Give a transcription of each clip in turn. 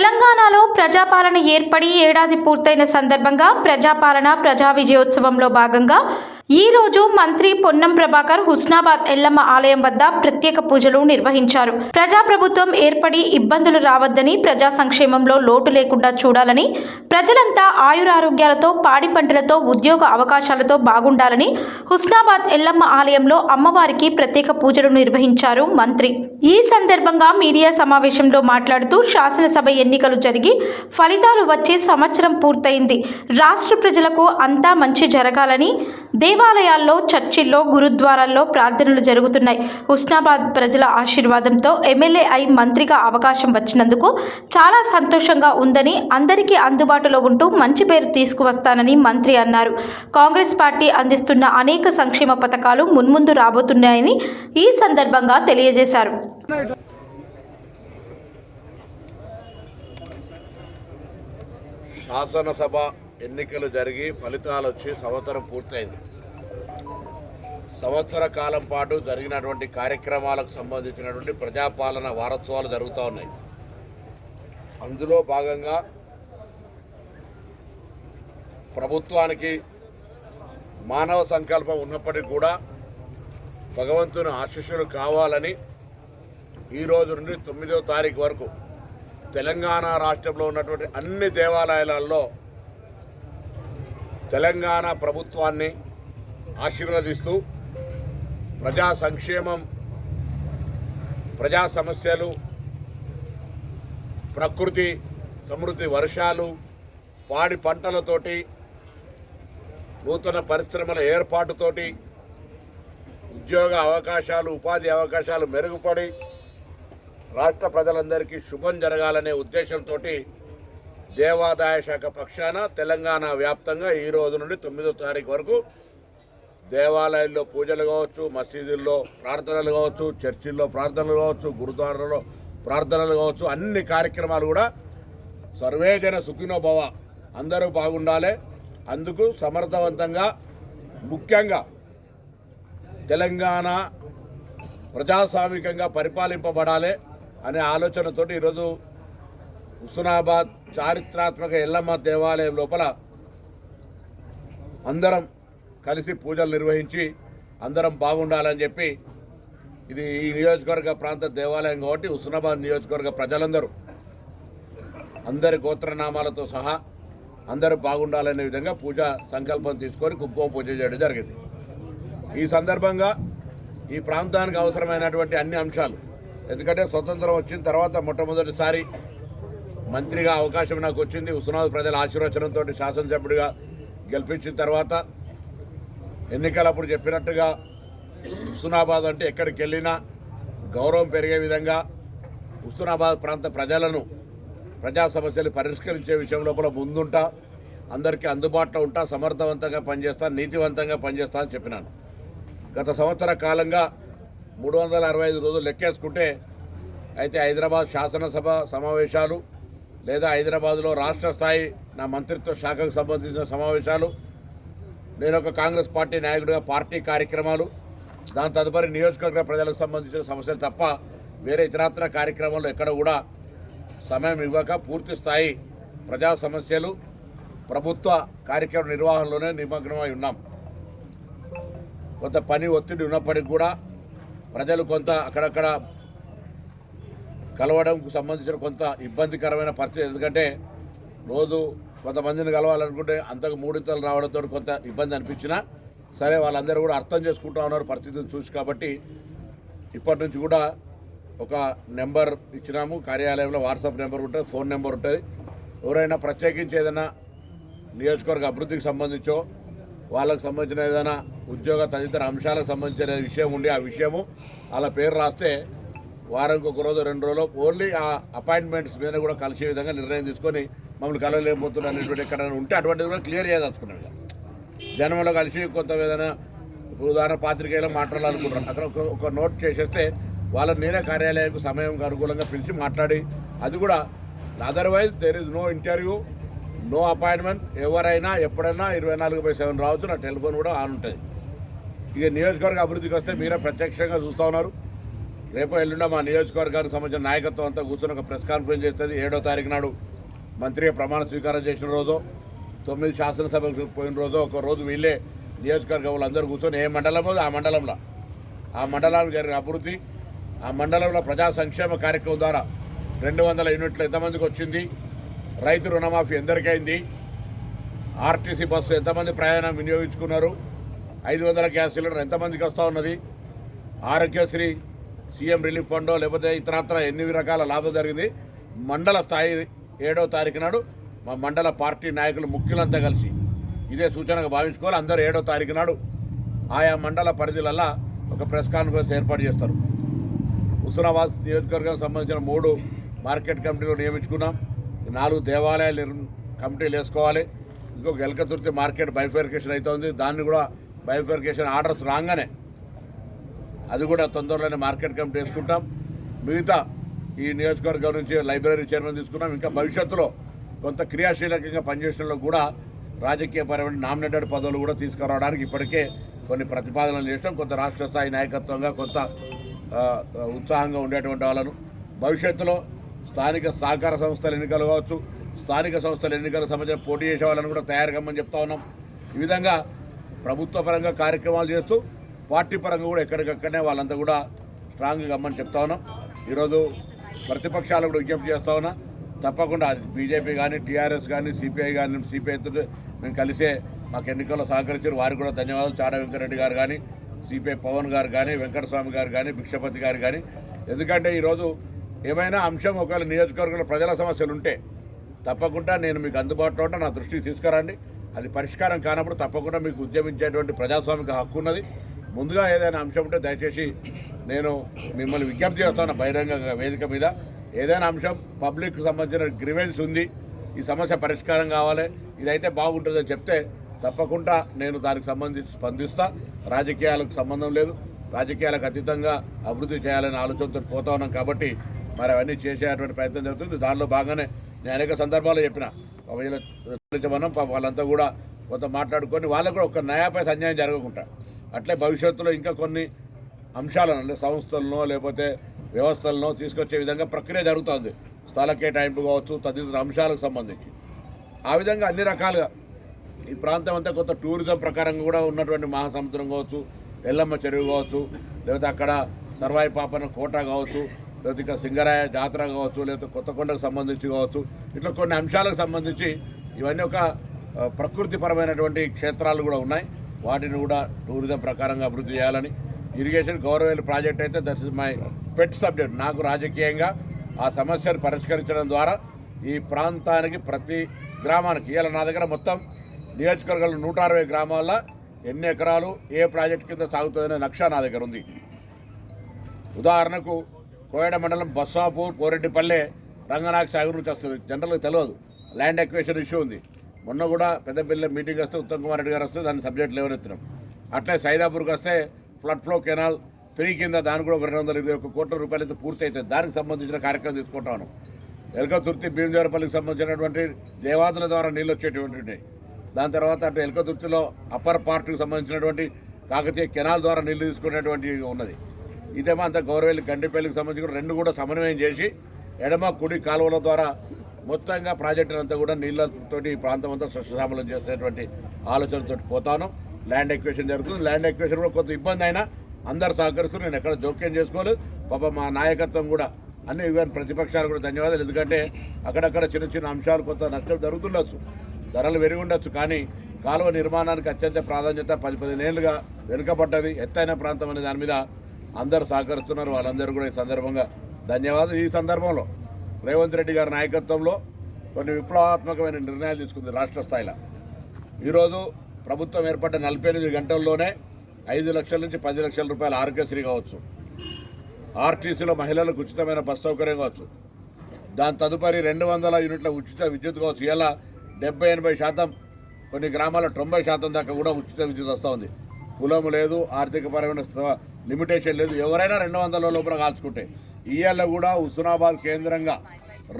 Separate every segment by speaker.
Speaker 1: తెలంగాణలో ప్రజాపాలన ఏర్పడి ఏడాది పూర్తయిన సందర్భంగా ప్రజాపాలన ప్రజా విజయోత్సవంలో భాగంగా ఈ రోజు మంత్రి పొన్నం ప్రభాకర్ హుస్నాబాద్ ఎల్లమ్మ ఆలయం వద్ద ప్రత్యేక పూజలు నిర్వహించారు. ప్రజాప్రభుత్వం ఏర్పడి ఇబ్బందులు రావద్దని ప్రజా సంక్షేమంలో లోటు లేకుండా చూడాలని ప్రజలంతా ఆయురారోగ్యాలతో పాడి పంటలతో ఉద్యోగ అవకాశాలతో బాగుండాలని హుస్నాబాద్ ఎల్లమ్మ ఆలయంలో అమ్మవారికి ప్రత్యేక పూజలు నిర్వహించారు మంత్రి. ఈ సందర్భంగా మీడియా సమావేశంలో మాట్లాడుతూ శాసనసభ ఎన్నికలు జరిగి ఫలితాలు వచ్చే సంవత్సరం పూర్తయింది. రాష్ట్ర ప్రజలకు అంతా మంచి జరగాలని దేవ దేవాలయాల్లో చర్చిల్లో గురుద్వారాల్లో ప్రార్థనలు జరుగుతున్నాయి. హుస్నాబాద్ ప్రజల ఆశీర్వాదంతో ఎమ్మెల్యే అయి మంత్రిగా అవకాశం వచ్చినందుకు చాలా సంతోషంగా ఉందని అందరికీ అందుబాటులో ఉంటూ మంచి పేరు తీసుకువస్తానని మంత్రి అన్నారు. కాంగ్రెస్ పార్టీ అందిస్తున్న అనేక సంక్షేమ పథకాలు మున్ముందు రాబోతున్నాయని ఈ సందర్భంగా తెలియజేశారు.
Speaker 2: శాసనసభ ఎన్నికలు జరిగి ఫలితాలు వచ్చి సంవత్సరం పూర్తయింది. సంవత్సర కాలం పాటు జరిగినటువంటి కార్యక్రమాలకు సంబంధించినటువంటి ప్రజాపాలన వారోత్సవాలు జరుగుతూ ఉన్నాయి. అందులో భాగంగా ప్రభుత్వానికి మానవ సంకల్పం ఉన్నప్పటికీ కూడా భగవంతుని ఆశీస్సులు కావాలని ఈరోజు నుండి తొమ్మిదో తారీఖు వరకు తెలంగాణ రాష్ట్రంలో ఉన్నటువంటి అన్ని దేవాలయాలలో తెలంగాణ ప్రభుత్వాన్ని ఆశీర్వదిస్తూ ప్రజా సంక్షేమం ప్రజా సమస్యలు ప్రకృతి సమృద్ధి వర్షాలు పాడి పంటలతోటి నూతన పరిశ్రమల ఏర్పాటుతోటి ఉద్యోగ అవకాశాలు ఉపాధి అవకాశాలు మెరుగుపడి రాష్ట్ర ప్రజలందరికీ శుభం జరగాలనే ఉద్దేశంతో దేవాదాయ శాఖ పక్షాన తెలంగాణ వ్యాప్తంగా ఈ రోజు నుండి తొమ్మిదో తారీఖు వరకు దేవాలయాల్లో పూజలు కావచ్చు మసీదుల్లో ప్రార్థనలు కావచ్చు చర్చిల్లో ప్రార్థనలు కావచ్చు గురుద్వారాలో ప్రార్థనలు కావచ్చు అన్ని కార్యక్రమాలు కూడా సర్వేజన సుఖినో భవ అందరూ బాగుండాలి. అందుకు సమర్థవంతంగా ముఖ్యంగా తెలంగాణ ప్రజాస్వామికంగా పరిపాలింపబడాలి అనే ఆలోచనతో ఈరోజు హుస్నాబాద్ చారిత్రాత్మక ఎల్లమ్మ దేవాలయం లోపల అందరం కలిసి పూజలు నిర్వహించి అందరం బాగుండాలని చెప్పి ఇది ఈ నియోజకవర్గ ప్రాంత దేవాలయం కాబట్టి హుస్నాబాద్ నియోజకవర్గ ప్రజలందరూ అందరి గోత్రనామాలతో సహా అందరూ బాగుండాలనే విధంగా పూజ సంకల్పం తీసుకొని కుక్కో పూజ చేయడం జరిగింది. ఈ సందర్భంగా ఈ ప్రాంతానికి అవసరమైనటువంటి అన్ని అంశాలు ఎందుకంటే స్వతంత్రం వచ్చిన తర్వాత మొట్టమొదటిసారి మంత్రిగా అవకాశం నాకు వచ్చింది. హుస్నాబాద్ ప్రజల ఆశీర్వచనంతో శాసనసభ్యుడిగా గెలిపించిన తర్వాత ఎన్నికలప్పుడు చెప్పినట్టుగా హుస్నాబాద్ అంటే ఎక్కడికి వెళ్ళినా గౌరవం పెరిగే విధంగా హుస్నాబాద్ ప్రాంత ప్రజలను ప్రజా సమస్యలు పరిష్కరించే విషయం లోపల ముందుంటా అందరికీ అందుబాటులో ఉంటా సమర్థవంతంగా పనిచేస్తా నీతివంతంగా పనిచేస్తా అని చెప్పినాను. గత సంవత్సర కాలంగా మూడు వందల అరవై ఐదు రోజులు లెక్కేసుకుంటే అయితే హైదరాబాద్ శాసనసభ సమావేశాలు లేదా హైదరాబాద్లో రాష్ట్ర స్థాయి నా మంత్రిత్వ శాఖకు సంబంధించిన సమావేశాలు నేను ఒక కాంగ్రెస్ పార్టీ నాయకుడిగా పార్టీ కార్యక్రమాలు దాని తదుపరి నియోజకవర్గ ప్రజలకు సంబంధించిన సమస్యలు తప్ప వేరే ఇతరత్ర కార్యక్రమాలు ఎక్కడ కూడా సమయం ఇవ్వక పూర్తి స్థాయి ప్రజా సమస్యలు ప్రభుత్వ కార్యక్రమ నిర్వహణలోనే నిమగ్నమై ఉన్నాం. కొంత పని ఒత్తిడి ఉన్నప్పటికీ కూడా ప్రజలు కొంత అక్కడక్కడ కలవడంకు సంబంధించిన కొంత ఇబ్బందికరమైన పరిస్థితి. ఎందుకంటే రోజు కొంతమందిని కలవాలనుకుంటే అంతకు మూడింతలు రావడంతో కొంత ఇబ్బంది అనిపించినా సరే వాళ్ళందరూ కూడా అర్థం చేసుకుంటా ఉన్నారు పరిస్థితిని చూసి కాబట్టి ఇప్పటి నుంచి కూడా ఒక నెంబర్ ఇచ్చినాము కార్యాలయంలో వాట్సాప్ నెంబర్ ఉంటుంది ఫోన్ నెంబర్ ఉంటుంది. ఎవరైనా ప్రత్యేకించి ఏదైనా నియోజకవర్గ అభివృద్ధికి సంబంధించో వాళ్ళకు సంబంధించిన ఏదైనా ఉద్యోగ తదితర అంశాలకు సంబంధించిన విషయం ఉండి ఆ విషయము వాళ్ళ పేరు రాస్తే వారానికి ఒక రోజు రెండు రోజులు ఓన్లీ ఆ అపాయింట్మెంట్స్ మీద కూడా కలిసే విధంగా నిర్ణయం తీసుకొని మమ్మల్ని కలవలేకపోతున్నా అనేటువంటి ఎక్కడైనా ఉంటే అటువంటిది కూడా క్లియర్ చేయదలుచుకున్నాను ఇక. జనంలో కలిసి కొంత ఏదైనా ఉదాహరణ పాత్రికేయులు మాట్లాడాలనుకుంటున్నాను అక్కడ ఒక ఒక నోట్ చేసేస్తే వాళ్ళ నేనే కార్యాలయానికి సమయం అనుకూలంగా పిలిచి మాట్లాడి అది కూడా otherwise there is no interview no appointment ఎవరైనా ఎప్పుడైనా ఇరవై నాలుగు బై సెవెన్ రావచ్చు నా టెలిఫోన్ కూడా ఆన్ ఉంటుంది. ఇక నియోజకవర్గ అభివృద్ధికి వస్తే మీరే ప్రత్యక్షంగా చూస్తూ ఉన్నారు. రేపు ఎల్లుండ మా నియోజకవర్గానికి సంబంధించిన నాయకత్వం అంతా కూర్చొని ఒక ప్రెస్ కాన్ఫరెన్స్ చేస్తుంది. ఏడో తారీఖు నాడు మంత్రిగా ప్రమాణ స్వీకారం చేసిన రోజు తొమ్మిది శాసనసభకు పోయిన రోజు ఒక రోజు వీళ్ళే నియోజకవర్గ వాళ్ళందరూ కూర్చొని ఏ మండలమో ఆ మండలంలో. ఆ మండలానికి జరిగిన అభివృద్ధి ఆ మండలంలో ప్రజా సంక్షేమ కార్యక్రమం ద్వారా రెండు వందల యూనిట్లు ఎంతమందికి వచ్చింది? రైతు రుణమాఫీ ఎందరికైంది ఆర్టీసీ బస్సు ఎంతమంది ప్రయాణం వినియోగించుకున్నారు? ఐదు వందల గ్యాస్ సిలిండర్ ఎంతమందికి వస్తూ ఉన్నది? ఆరోగ్యశ్రీ సీఎం రిలీఫ్ ఫండో లేకపోతే ఇతరత్ర ఎన్ని రకాల లాభం జరిగింది? మండల స్థాయి ఏడో తారీఖు నాడు మా మండల పార్టీ నాయకులు ముఖ్యులంతా కలిసి ఇదే సూచనగా భావించుకోవాలి. అందరూ ఏడో తారీఖు నాడు ఆయా మండల పరిధిలల్లా ఒక ప్రెస్ కాన్ఫరెన్స్ ఏర్పాటు చేస్తారు. హుస్నాబాద్ నియోజకవర్గానికి సంబంధించిన మూడు మార్కెట్ కమిటీలు నియమించుకున్నాం. నాలుగు దేవాలయాలు నిర్- కమిటీలు వేసుకోవాలి. ఇంకొక ఎలకతుర్తి మార్కెట్ బైఫర్కేషన్ అవుతుంది. దాన్ని కూడా బైఫర్కేషన్ ఆర్డర్స్ రాగానే అది కూడా తొందరలోనే మార్కెట్ కమిటీ వేసుకుంటాం. మిగతా ఈ నియోజకవర్గం నుంచి లైబ్రరీ చైర్మన్ తీసుకున్నాం. ఇంకా భవిష్యత్తులో కొంత క్రియాశీలకంగా పనిచేసడంలో కూడా రాజకీయపరమైన నామినేటెడ్ పదవులు కూడా తీసుకురావడానికి ఇప్పటికే కొన్ని ప్రతిపాదనలు చేసాం కొంత రాష్ట్ర స్థాయి నాయకత్వంగా కొంత ఉత్సాహంగా ఉండేటువంటి వాళ్ళను. భవిష్యత్తులో స్థానిక సహకార సంస్థల ఎన్నికలు కావచ్చు స్థానిక సంస్థల ఎన్నికలకు సంబంధించిన పోటీ చేసే వాళ్ళని కూడా తయారు కమ్మని చెప్తా ఉన్నాం. ఈ విధంగా ప్రభుత్వ పరంగా కార్యక్రమాలు చేస్తూ పార్టీ పరంగా కూడా ఎక్కడికక్కడనే వాళ్ళంతా కూడా స్ట్రాంగ్గా అమ్మని చెప్తా ఉన్నాం. ఈరోజు ప్రతిపక్షాలు కూడా విజ్ఞప్తి చేస్తా ఉన్నా. తప్పకుండా అది బీజేపీ కానీ టీఆర్ఎస్ కానీ సిపిఐ కానీ సిపిఐతో మేము కలిసే మాకు ఎన్నికల్లో సహకరించారు. వారికి కూడా ధన్యవాదాలు. చాడ వెంకరెడ్డి గారు కానీ సిపిఐ పవన్ గారు కానీ వెంకటస్వామి గారు కానీ భిక్షపతి గారు కానీ ఎందుకంటే ఈరోజు ఏమైనా అంశం ఒకవేళ నియోజకవర్గంలో ప్రజల సమస్యలు ఉంటే తప్పకుండా నేను మీకు అందుబాటులో ఉంటే. నా దృష్టికి తీసుకురండి. అది పరిష్కారం కానప్పుడు తప్పకుండా మీకు ఉద్యమించేటువంటి ప్రజాస్వామిక హక్కు ఉన్నది. ముందుగా ఏదైనా అంశం ఉంటే దయచేసి నేను మిమ్మల్ని విజ్ఞప్తి చేస్తాను బహిరంగ వేదిక మీద. ఏదైనా అంశం పబ్లిక్ సంబంధించిన గ్రివెన్స్ ఉంది ఈ సమస్య పరిష్కారం కావాలి ఇదైతే బాగుంటుందని చెప్తే తప్పకుండా నేను దానికి సంబంధించి స్పందిస్తా. రాజకీయాలకు సంబంధం లేదు. రాజకీయాలకు అతీతంగా అభివృద్ధి చేయాలనే ఆలోచనతో పోతా ఉన్నాం కాబట్టి మరి అవన్నీ చేసేటువంటి ప్రయత్నం జరుగుతుంది. దానిలో భాగంగానే నేను అనేక సందర్భాల్లో చెప్పిన వీళ్ళ వాళ్ళంతా కూడా కొంత మాట్లాడుకొని వాళ్ళకు కూడా ఒక న్యాయపై అన్యాయం జరగకుండా అట్లే భవిష్యత్తులో ఇంకా కొన్ని అంశాలను అంటే సంస్థలను లేకపోతే వ్యవస్థలను తీసుకొచ్చే విధంగా ప్రక్రియ జరుగుతుంది. స్థల కేటాయింపు కావచ్చు తదితర అంశాలకు సంబంధించి. ఆ విధంగా అన్ని రకాలుగా ఈ ప్రాంతం అంతా కొత్త టూరిజం ప్రకారంగా కూడా ఉన్నటువంటి మహాసముద్రం కావచ్చు ఎల్లమ్మ చెరువు కావచ్చు లేకపోతే అక్కడ సర్వాయి పాపన కోట కావచ్చు లేకపోతే ఇంకా సింగరాయ జాతర కావచ్చు లేకపోతే కొత్తకొండకు సంబంధించి కావచ్చు ఇట్లా కొన్ని అంశాలకు సంబంధించి ఇవన్నీ ఒక ప్రకృతిపరమైనటువంటి క్షేత్రాలు కూడా ఉన్నాయి. వాటిని కూడా టూరిజం ప్రకారంగా అభివృద్ధి చేయాలని ఇరిగేషన్ గౌరవేలు ప్రాజెక్ట్ అయితే that is my pet subject. నాకు రాజకీయంగా ఆ సమస్యను పరిష్కరించడం ద్వారా ఈ ప్రాంతానికి ప్రతి గ్రామానికి ఇవాళ నా దగ్గర మొత్తం నియోజకవర్గాలు నూట అరవై గ్రామాల్లో ఎన్ని ఎకరాలు ఏ ప్రాజెక్ట్ కింద సాగుతుందనే నక్ష నా దగ్గర ఉంది. ఉదాహరణకు కోయడ మండలం బస్సాపూర్ కోరెడ్డిపల్లె రంగనాథ్ సాగర్ నుంచి వస్తుంది. జనరల్గా తెలియదు. ల్యాండ్ ఎక్వేషన్ ఇష్యూ ఉంది. మొన్న కూడా పెద్దపల్లి మీటింగ్ వస్తే ఉత్తమ్ కుమార్ రెడ్డి గారు వస్తే దాని సబ్జెక్ట్ లేవనెత్తున్నాం అట్లే సైదాపూర్కి వస్తే ఫ్లడ్ ఫ్లో కెనాల్ త్రీ కింద దాని కూడా ఒక రెండు వందల ఇరవై ఒక్క కోట్ల రూపాయలు అయితే పూర్తి అవుతుంది దానికి సంబంధించిన కార్యక్రమం తీసుకుంటాను ఎలకతుర్తి భీమదేవరపల్లికి సంబంధించినటువంటి దేవాదుల ద్వారా నీళ్ళు వచ్చేటువంటి దాని తర్వాత అటు ఎలకతుర్తిలో అప్పర్ పార్ట్కి సంబంధించినటువంటి కాకతీయ కెనాల్ ద్వారా నీళ్ళు తీసుకునేటువంటి ఉన్నది. ఇదేమో అంత గౌరవేలి గండిపల్లికి సంబంధించి కూడా రెండు కూడా సమన్వయం చేసి ఎడమ కుడి కాలువల ద్వారా మొత్తంగా ప్రాజెక్టును అంతా కూడా నీళ్ళతోటి ఈ ప్రాంతం అంతా సస్యశ్యామలం చేసేటువంటి ఆలోచనతో పోతాను. ల్యాండ్ ఎక్వేషన్ జరుగుతుంది. ల్యాండ్ ఎక్వేషన్ కూడా కొంత ఇబ్బంది అయినా అందరు సహకరిస్తూ నేను ఎక్కడ జోక్యం చేసుకోలేదు. పాప మా నాయకత్వం కూడా అన్ని ఇవ్వని ప్రతిపక్షాలు కూడా ధన్యవాదాలు. ఎందుకంటే అక్కడక్కడ చిన్న చిన్న అంశాలు కొంత నష్టం జరుగుతుండొచ్చు. ధరలు పెరిగి ఉండొచ్చు కానీ కాలువ నిర్మాణానికి అత్యంత ప్రాధాన్యత పది పదిహేను ఏళ్ళుగా వెనుకబడ్డది. ఎత్తైన ప్రాంతం అనే దాని మీద అందరూ సహకరిస్తున్నారు. వాళ్ళందరూ కూడా ఈ సందర్భంగా ధన్యవాదాలు. ఈ సందర్భంలో రేవంత్ రెడ్డి గారి నాయకత్వంలో కొన్ని విప్లవాత్మకమైన నిర్ణయాలు తీసుకుంది రాష్ట్ర స్థాయిలో. ఈరోజు ప్రభుత్వం ఏర్పడ్డ నలభై ఎనిమిది గంటల్లోనే ఐదు లక్షల నుంచి పది లక్షల రూపాయల ఆరోగ్యశ్రీ కావచ్చు. ఆర్టీసీలో మహిళలకు ఉచితమైన బస్ సౌకర్యం కావచ్చు. దాని తదుపరి రెండు వందల యూనిట్ల ఉచిత విద్యుత్ కావచ్చు. ఇలా డెబ్బై ఎనభై శాతం కొన్ని గ్రామాల తొంభై శాతం దాకా కూడా ఉచిత విద్యుత్ వస్తూ ఉంది. కులం లేదు ఆర్థికపరమైన లిమిటేషన్ లేదు. ఎవరైనా రెండు వందల లోపల కాల్చుకుంటే ఇవాళ కూడా హుస్నాబాద్ కేంద్రంగా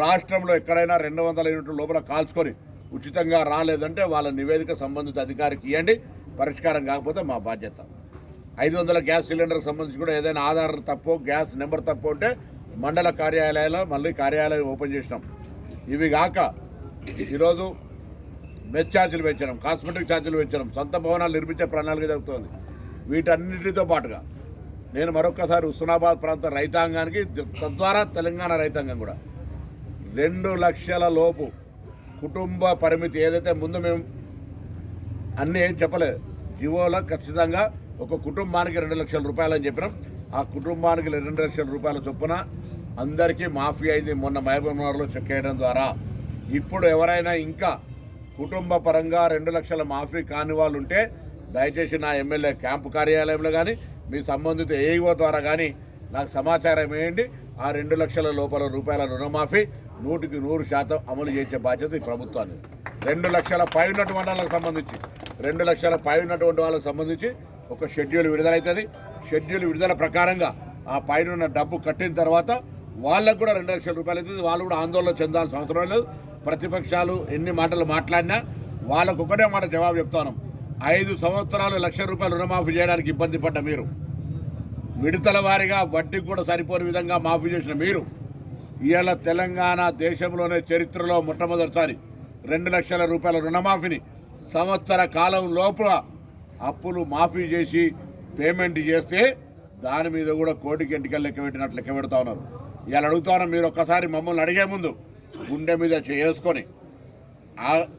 Speaker 2: రాష్ట్రంలో ఎక్కడైనా రెండు వందల యూనిట్ల లోపల కాల్చుకొని ఉచితంగా రాలేదంటే వాళ్ళ నివేదిక సంబంధిత అధికారికి ఇవ్వండి పరిష్కారం కాకపోతే మా బాధ్యత. ఐదు వందల గ్యాస్ సిలిండర్ సంబంధించి కూడా ఏదైనా ఆధార్ తప్పు గ్యాస్ నెంబర్ తప్పు ఉంటే మండల కార్యాలయాల్లో మళ్ళీ కార్యాలయం ఓపెన్ చేసినాం. ఇవి కాక ఈరోజు మెస్ ఛార్జీలు పెంచడం కాస్మెటిక్ ఛార్జీలు పెంచడం సొంత భవనాలు నిర్మించే ప్రణాళిక జరుగుతుంది. వీటన్నిటితో పాటుగా నేను మరొకసారి హుస్నాబాద్ ప్రాంత రైతాంగానికి తద్వారా తెలంగాణ రైతాంగం కూడా. రెండు లక్షల లోపు కుటుంబ పరిమితి ఏదైతే ముందు మేము అన్నీ ఏం చెప్పలేదు. జివోలో ఖచ్చితంగా ఒక కుటుంబానికి రెండు లక్షల రూపాయలు అని చెప్పినాం. ఆ కుటుంబానికి రెండు లక్షల రూపాయల చొప్పున అందరికీ మాఫీ అయింది మొన్న మహబూబ్నగర్లో చెక్ చేయడం ద్వారా. ఇప్పుడు ఎవరైనా ఇంకా కుటుంబ పరంగా రెండు లక్షల మాఫీ కాని వాళ్ళు ఉంటే దయచేసి నా ఎమ్మెల్యే క్యాంపు కార్యాలయంలో కానీ మీ సంబంధిత ఏఈఓ ద్వారా కానీ నాకు సమాచారం ఏంటి? ఆ రెండు లక్షల లోపల రూపాయల రుణమాఫీ నూటికి నూరు శాతం అమలు చేసే బాధ్యత ఈ ప్రభుత్వాన్ని రెండు లక్షల పై ఉన్నటువంటి వాళ్ళకి సంబంధించి రెండు లక్షల పై ఉన్నటువంటి వాళ్ళకి సంబంధించి ఒక షెడ్యూల్ విడుదలవుతుంది షెడ్యూల్ విడుదల ప్రకారంగా ఆ పైన ఉన్న డబ్బు కట్టిన తర్వాత వాళ్ళకు కూడా రెండు లక్షల రూపాయలు అవుతుంది వాళ్ళు కూడా ఆందోళన చెందాల్సిన అవసరం లేదు. ప్రతిపక్షాలు ఎన్ని మాటలు మాట్లాడినా వాళ్ళకు ఒకటే మాట జవాబు చెప్తాను ఐదు సంవత్సరాలు లక్ష రూపాయలు రుణమాఫీ చేయడానికి ఇబ్బంది పడ్డ మీరు. విడతల వారీగా వడ్డీ కూడా సరిపోని విధంగా మాఫీ చేసిన మీరు. ఇవాళ తెలంగాణ దేశంలోనే చరిత్రలో మొట్టమొదటిసారి రెండు లక్షల రూపాయల రుణమాఫీని సంవత్సర కాలం లోపల అప్పులు మాఫీ చేసి పేమెంట్ చేస్తే దాని మీద కూడా కోటికి ఎంటికలు లెక్క పెట్టినట్లు లెక్క పెడతా ఉన్నారు. ఇవాళ అడుగుతా ఉన్నారు మీరు ఒక్కసారి మమ్మల్ని అడిగే ముందు గుండె మీద చేసుకొని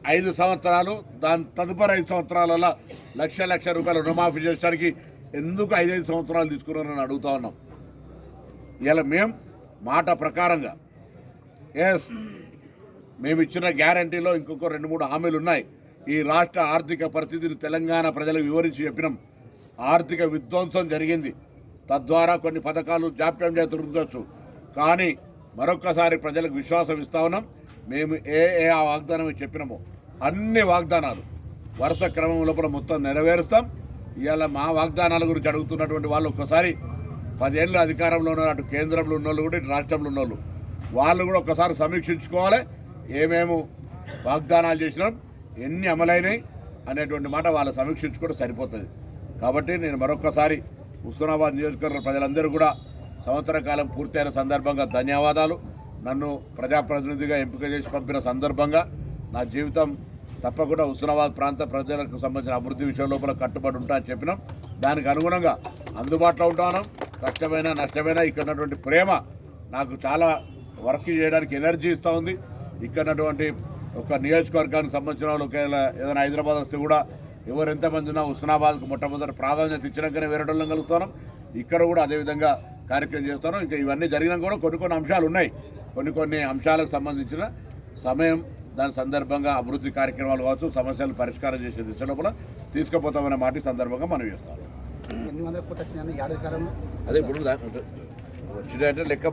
Speaker 2: ఐదు సంవత్సరాలు దాని తదుపరి ఐదు సంవత్సరాలలో లక్ష లక్ష రూపాయలు రుణమాఫీ చేయడానికి ఎందుకు ఐదైదు సంవత్సరాలు తీసుకున్నారని అడుగుతా ఉన్నాం. ఇలా మేం మాట ప్రకారంగా ఎస్ మేము ఇచ్చిన గ్యారంటీలో ఇంకొక రెండు మూడు హామీలు ఉన్నాయి. ఈ రాష్ట్ర ఆర్థిక పరిస్థితిని తెలంగాణ ప్రజలకు వివరించి చెప్పినాం. ఆర్థిక విధ్వంసం జరిగింది. తద్వారా కొన్ని పథకాలు జాప్యం చేస్తుండొచ్చు కానీ మరొకసారి ప్రజలకు విశ్వాసం ఇస్తా ఉన్నాం. మేము ఏ ఏ ఆ వాగ్దానం చెప్పినామో అన్ని వాగ్దానాలు వరుస క్రమం లోపల మొత్తం నెరవేరుస్తాం. ఇవాళ మా వాగ్దానాల గురించి అడుగుతున్నటువంటి వాళ్ళు ఒక్కసారి పదేళ్ళు అధికారంలో ఉన్న అటు కేంద్రంలో ఉన్న వాళ్ళు కూడా ఇటు రాష్ట్రంలో ఉన్న వాళ్ళు వాళ్ళు కూడా ఒకసారి సమీక్షించుకోవాలి. ఏమేము వాగ్దానాలు చేసినాం ఎన్ని అమలైనాయి అనేటువంటి మాట వాళ్ళు సమీక్షించుకుంటే సరిపోతుంది. కాబట్టి నేను మరొకసారి హుస్నాబాద్ నియోజకవర్గ ప్రజలందరూ కూడా సంవత్సర కాలం పూర్తయిన సందర్భంగా ధన్యవాదాలు. నన్ను ప్రజాప్రతినిధిగా ఎంపిక చేసి పంపిన సందర్భంగా నా జీవితం తప్పకుండా హుస్నాబాద్ ప్రాంత ప్రజలకు సంబంధించిన అభివృద్ధి విషయం లోపల కట్టుబడి ఉంటా అని చెప్పినాం. దానికి అనుగుణంగా అందుబాటులో ఉంటాను. కష్టమైన నష్టమైన ఇక్కడ ఉన్నటువంటి ప్రేమ నాకు చాలా వర్క్ చేయడానికి ఎనర్జీ ఇస్తూ ఉంది. ఇక్కడ ఉన్నటువంటి ఒక నియోజకవర్గానికి సంబంధించిన వాళ్ళు ఒకవేళ ఏదైనా హైదరాబాద్ వస్తే కూడా ఎవరు ఎంతమంది ఉన్నా హుస్నాబాద్కు మొట్టమొదటి ప్రాధాన్యత ఇచ్చినాకనే వేరే వాళ్ళని కలుగుతాను ఇక్కడ కూడా అదేవిధంగా కార్యక్రమం చేస్తాను. ఇంకా ఇవన్నీ జరిగినా కూడా కొన్ని కొన్ని అంశాలు ఉన్నాయి. కొన్ని కొన్ని అంశాలకు సంబంధించిన సమయం దాని సందర్భంగా అభివృద్ధి కార్యక్రమాలు కావచ్చు సమస్యలు పరిష్కారం చేసే దిశ లోపల తీసుకుపోతామనే మాట సందర్భంగా మనం చేస్తాం అదే ఇప్పుడు వచ్చినాయంటే లెక్క